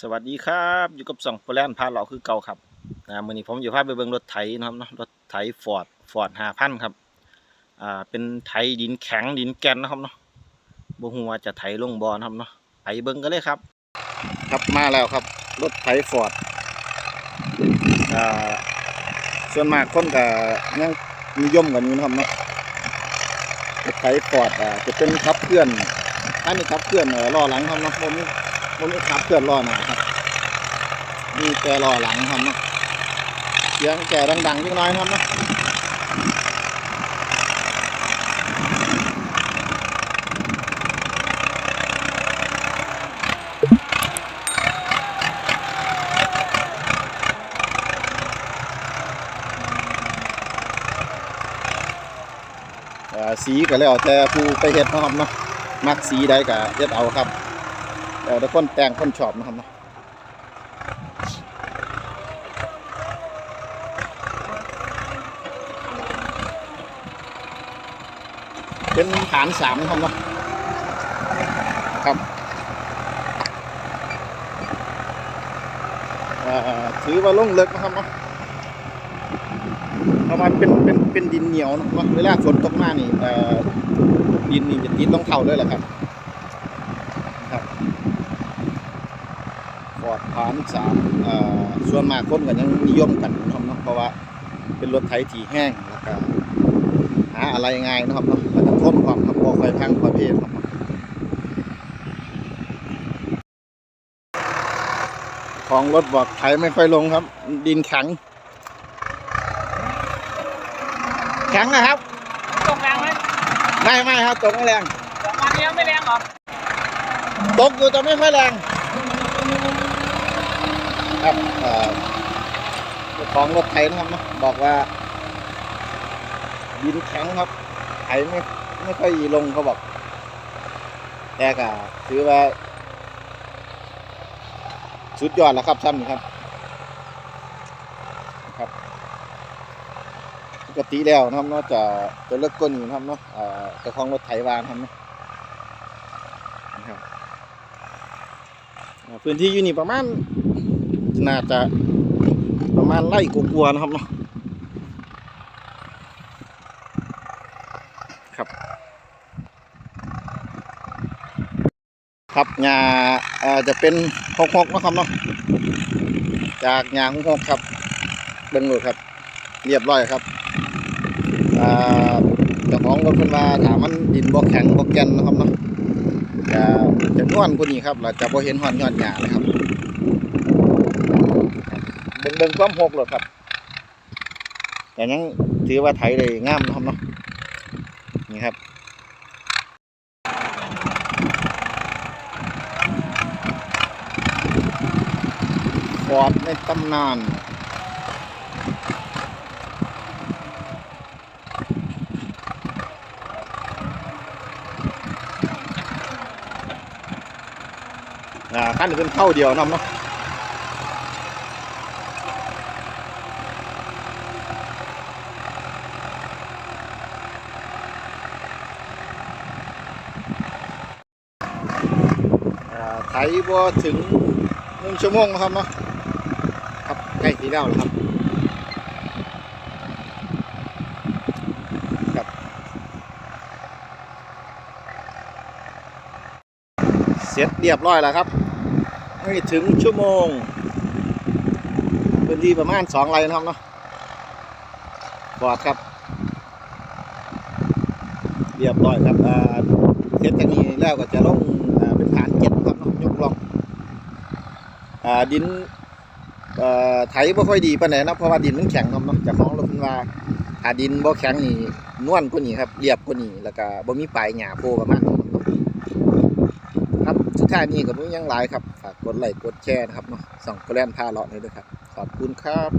สวัสดีครับอยู่กับสองโปรแลนด์พาเราคือเก่าครับอ่ามื่อนี้ผมอยู่พาไปเบิ่งรถไถนะครับเนาะรถไถฟอร์ดฟอร์ดห้าพันครับอ่าเป็นไถดินแข็งดินแกนนะครับเนาะบ่ฮู้ว่าจะไถลงบอนะครับเนาะไปเบิ่งกันเลยครับ ครับมาแล้วครับรถไถฟอร์ดอ่าส่วนมากคนก็ยังนิยมกันอยู่นะครับเนาะรถไถฟอร์ดอ่าจะเป็นขับเคลื่อนอันนี้ขับเคลื่อนเอ่อล้อหลังครับเนาะบ่มี ผมไม่ขับเคลื่อนล้อหน้าครับมีแต่ล้อหลังครับเนาะเสียงแก่ดังๆนิดน้อยครับเนาะสีก็แล้วแต่ผู้ไปเฮ็ดนะครับเนาะมักสีใดก็เฮ็ดเอาครับ แต่ทุกคนแต่งคนชอบนะครับเนาะเป็นฐานสามนะครับเนาะครับอ่อถือว่าลงเลิกนะครับเนาะเพราะมันเป็นเป็นเป็นดินเหนียวนะเวลาฝนตกมานี่เอ่อดินนี่จะติดต้องเข่าด้วยแหละครับ ฟอร์ดฐานสามส่วนมากคนก็ยังนิยมกันนะครับเนาะเพราะว่าเป็นรถไถที่แห้งแล้วก็หาอะไรง่ายนะครับเนาะแล้วก็ทนความครับบ่คอยพังค่อยเพลครับของรถบอกไถไม่ค่อยลงครับ ดินแข็งแข็งนะครับตกแรงไหมไม่ไม่ครับตกไม่แรงสองวันนี้ยไม่แรงเหรอตกอยู่แต่ไม่ค่อยแรง ครับเอ่อเจ้าของรถไถนะครับนะบอกว่าดินแข็งครับไถไม่ไม่ค่อยลงเขาบอก แต่ก็ถือว่าสุดยอดแล้วครับซ้ำนี่ครับครับปกติแล้วนะครับเนาะจะจะเลิกก้นนะครับเนาะเอ่อเจ้าของรถไถวานครับนาะนะครับพื้นที่อยู่นี่ประมาณ น่าจะประมาณไร่กลัวๆนะครับเนาะครับครับหญ้าอ่อจะเป็นหกหกนะครับเนาะจากหญ้าหกหกครับเบิ่งเลยครับ เรียบร้อยครับเจ้าของรถเพิ่นว่าถามมันดินบ่แข็งบ่แก่นนะครับเนาะจะจะนวลกว่านี้ครับเราจะบ่เห็นหอนยอดหญ้าเลยครับ เบิ่งความหกเลยครับแต่ยังถือว่าไถได้งามนะครับเนาะนี่ครับฟอดในตำนานอ่าขั้นเป็นเท่าเดียวนำเนาะ ถบ่ถึงหนึ่งชั่วโมงครับเนาะครับใกล้สีแล้วแล้วครับครับเสร็จเรียบร้อยแล้วครับไม่ถึงชั่วโมงพื้นที่ประมาณสองไร่นะครับเนาะบอดครับ เรียบร้อยครับอ่เสร็จจากนี้แล้วก็จะลงอ่าเป็นฐานเจ็ดครับเนาะยกล่องอ่า ดินไถบ่ค่อยดีปานใดนะเพราะว่าดินมันแข็งครับเนาะจะคล้องรถเพิ่นว่าถ้าดินบ่แข็งนี่นวลกว่านี้ครับเรียบกว่านี้แล้วก็บ่มีปลายหญ้าโผล่ประมาณนี้ครับสุดท้ายนี้ก็บ่มียังหลายครับฝากกดไลค์กดแชร์นะครับเนาะส่องโปรแลนพาเลาะเลยด้วยครับ ขอบคุณครับ